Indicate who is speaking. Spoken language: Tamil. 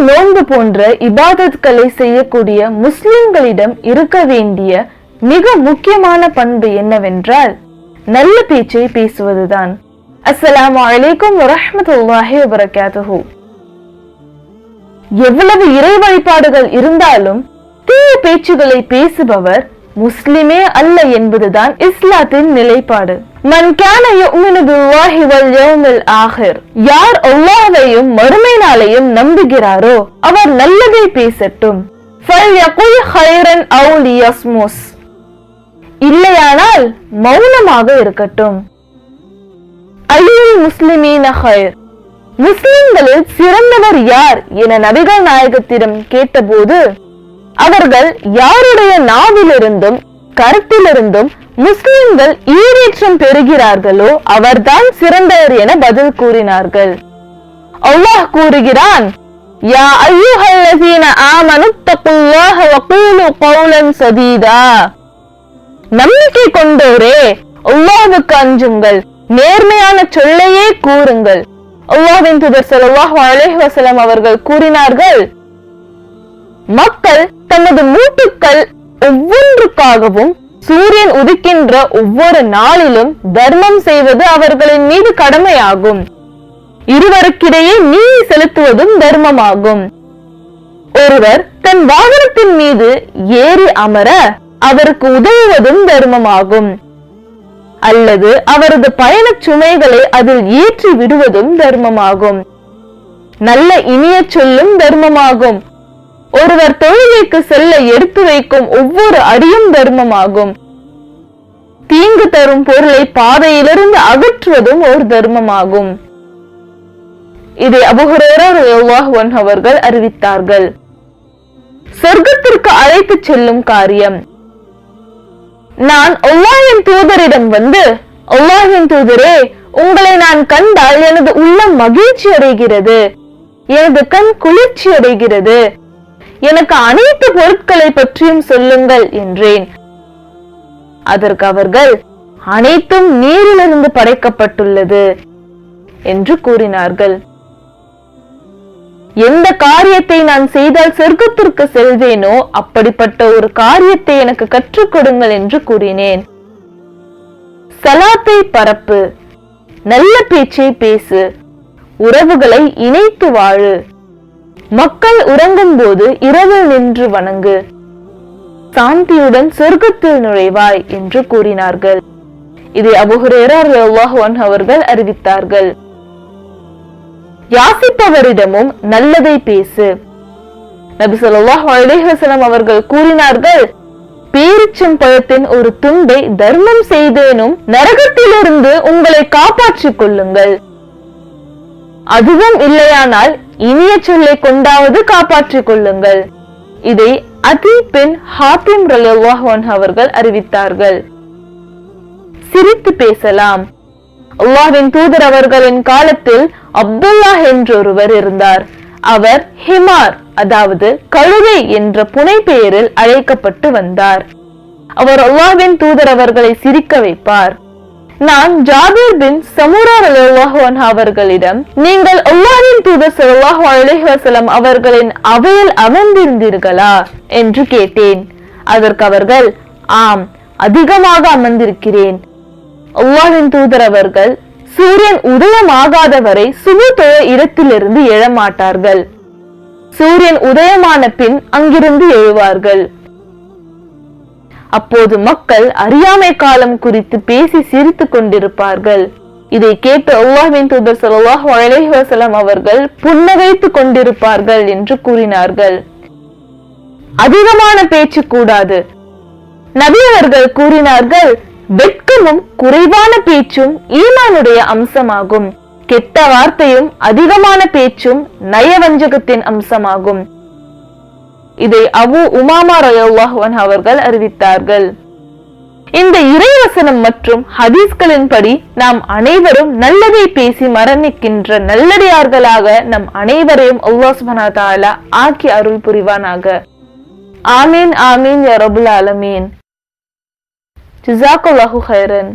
Speaker 1: நோன்பு போன்ற இபாதத்களை செய்யக்கூடிய முஸ்லிம்களிடம் இருக்க வேண்டிய மிக முக்கியமான பண்பு என்னவென்றால் நல்ல பேச்சை பேசுவதுதான். அஸ்ஸலாமு அலைக்கும் வரஹமத்துல்லாஹி வபரகாத்துஹு. எவ்வளவு இறை வழிபாடுகள் இருந்தாலும் தீய பேச்சுகளை பேசுபவர் முஸ்லிமே அல்ல என்பதுதான் இஸ்லாத்தின் நிலைப்பாடு. மன் கான யுமினு பில்லாஹி வல் யௌமில் ஆஹிர். யார் அல்லாஹ்வையும் மறுமை நாளையும் நம்புகிறாரோ அவர் நல்லதை பேசட்டும். ஃபல்யகுல் ஹைரன் அவு லியஸ்முஸ். இல்லையானால் மௌனமாக இருக்கட்டும். அலியுல் முஸ்லிமீன ஹைர் முஸ்லிம்களில் சிறந்தவர் யார் என நபிகள் நாயகத்திடம் கேட்டபோது அவர்கள் யாருடைய நாவிலிருந்தும் கருத்திலிருந்தும் முஸ்லிம்கள் ஈரேற்றம் பெறுகிறார்களோ அவர்தான் சிறந்தவர் என பதில் கூறினார்கள். அல்லாஹ் கூறுகிறான் யா ஐயுஹல்லதீன ஆமனு தக்குல்லாஹ வகூலு கௌலன் சதீதா. நம்பிக்கை கொண்டோரே அல்லாஹ்வுக்கு அஞ்சுங்கள் நேர்மையான சொல்லையே கூறுங்கள். அல்லாஹ்வின் தூதர் ஸல்லல்லாஹு அலைஹி வஸல்லம் அவர்கள் கூறினார்கள் மக்கள் தமது மூட்டுக்கள் ஒவ்வொன்றுக்காகவும் சூரியன் உதிக்கின்ற ஒவ்வொரு நாளிலும் தர்மம் செய்வது அவர்களின் மீது கடமையாகும். இருவருக்கிடையே நீ செலுத்துவதும் தர்மமாகும். ஒருவர் தன் வாகனத்தின் மீது ஏறி அமர அவருக்கு உதவுவதும் தர்மமாகும். அல்லது அவரது பயணச் சுமைகளை அதில் ஏற்றி விடுவதும் தர்மமாகும். நல்ல இனிய சொல்லும் தர்மமாகும். ஒருவர் தொழுகைக்கு செல்ல எடுத்து வைக்கும் ஒவ்வொரு அடியும் தர்மமாகும். தீங்கு தரும் பொருளை பாதையிலிருந்து அகற்றுவதும் ஒரு தர்மமாகும். இதை அபுஹரேரன் அவர்கள் அறிவித்தார்கள். சொர்க்கத்திற்கு அழைத்துச் செல்லும் காரியம். நான் அல்லாஹின் தூதரிடம் வந்து அல்லாஹின் தூதரே உங்களை நான் கண்டால் எனது உள்ளம் மகிழ்ச்சி அடைகிறது எனது கண் குளிர்ச்சி அடைகிறது எனக்கு அனைத்து பொருட்களை பற்றியும் சொல்லுங்கள் என்றேன். அதற்கு அவர்கள் அனைத்தும் நீரிலிருந்து படைக்கப்பட்டுள்ளது என்று கூறினார்கள். எந்த காரியத்தை நான் செய்தால் சொர்க்கத்திற்கு செல்வேனோ அப்படிப்பட்ட ஒரு காரியத்தை எனக்கு கற்றுக் கொடுங்கள் என்று கூறினேன். சலாத்தை பரப்பு நல்ல பேச்சை பேசு உறவுகளை இணைத்து வாழு மக்கள் உறங்கும் போது இரவில் நின்று வணங்கு. சாந்தியுடன் சொர்க்கத்தில் நுழைவாய் என்று கூறினார்கள். இதை அபுஹுரேரர் அவர்கள் அறிவித்தார்கள். யாசிப்பவரிடமும் நல்லதை பேசு. நபி சொல்லாஹ் அலிஹசனம் அவர்கள் கூறினார்கள் பேரிச்சம் பழத்தின் ஒரு துண்டை தர்மம் செய்தேனும் நரகத்திலிருந்து உங்களை காப்பாற்றிக் கொள்ளுங்கள். அதுவும் இல்லையானால் இனிய சொல்லை கொண்டாவது காப்பாற்றிக் கொள்ளுங்கள். இதை அதி பெண் ஹாத்திம் ரலியல்லாஹு அவர்கள் அறிவித்தார்கள். சிரித்து பேசலாம். அல்லாஹ்வின் தூதர் அவர்களின் காலத்தில் அப்துல்லாஹ் என்றொருவர் இருந்தார். அவர் ஹிமார் அதாவது கழுதை என்ற புனை பெயரில் அழைக்கப்பட்டு வந்தார். அவர் அல்லாஹ்வின் தூதர் அவர்களை சிரிக்க வைப்பார். நான் ஜாபீர் பின் சமூரா ரலியல்லாஹு அவர்களிடம் நீங்கள் அல்லாவின் தூதர் ஸல்லல்லாஹு அலைஹி அவர்களின் அவையில் அமர்ந்திருந்தீர்களா? என்று கேட்டேன். அதற்கு அவர்கள் ஆம் அதிகமாக அமர்ந்திருக்கிறேன். அல்லாவின் தூதர் அவர்கள் சூரியன் உதயமாகாத வரை சுபு இடத்திலிருந்து எழமாட்டார்கள். சூரியன் உதயமான பின் அங்கிருந்து எழுவார்கள். அப்போது மக்கள் அறியாமை காலம் குறித்து பேசி சிரித்து கொண்டிருப்பார்கள். இதை கேட்டு அல்லாஹின் தூதர் ஸல்லல்லாஹு அலைஹி வஸல்லம் அவர்கள் புன்னகைத்து கொண்டிருப்பார்கள் என்று கூறினார்கள். அதிகமான பேச்சு கூடாது. நபி அவர்கள் கூறினார்கள் வெட்கமும் குறைவான பேச்சும் ஈமானுடைய அம்சமாகும். கெட்ட வார்த்தையும் அதிகமான பேச்சும் நயவஞ்சகத்தின் அம்சமாகும். இதை அபு உமாமா ரயல்லாஹன் அவர்கள் அறிவித்தார்கள். இந்த இறைவசனம் மற்றும் ஹதீஸ்களின்படி நாம் அனைவரும் நல்லதை பேசி மரணிக்கின்ற நல்லடியார்களாக நம் அனைவரையும் அல்லாஹ் ஆக்கி அருள் புரிவானாக. ஆமீன் ஆமீன் யா ரபுல் ஆலமீன். ஜிசாக்குல்லாஹு ஹைரன்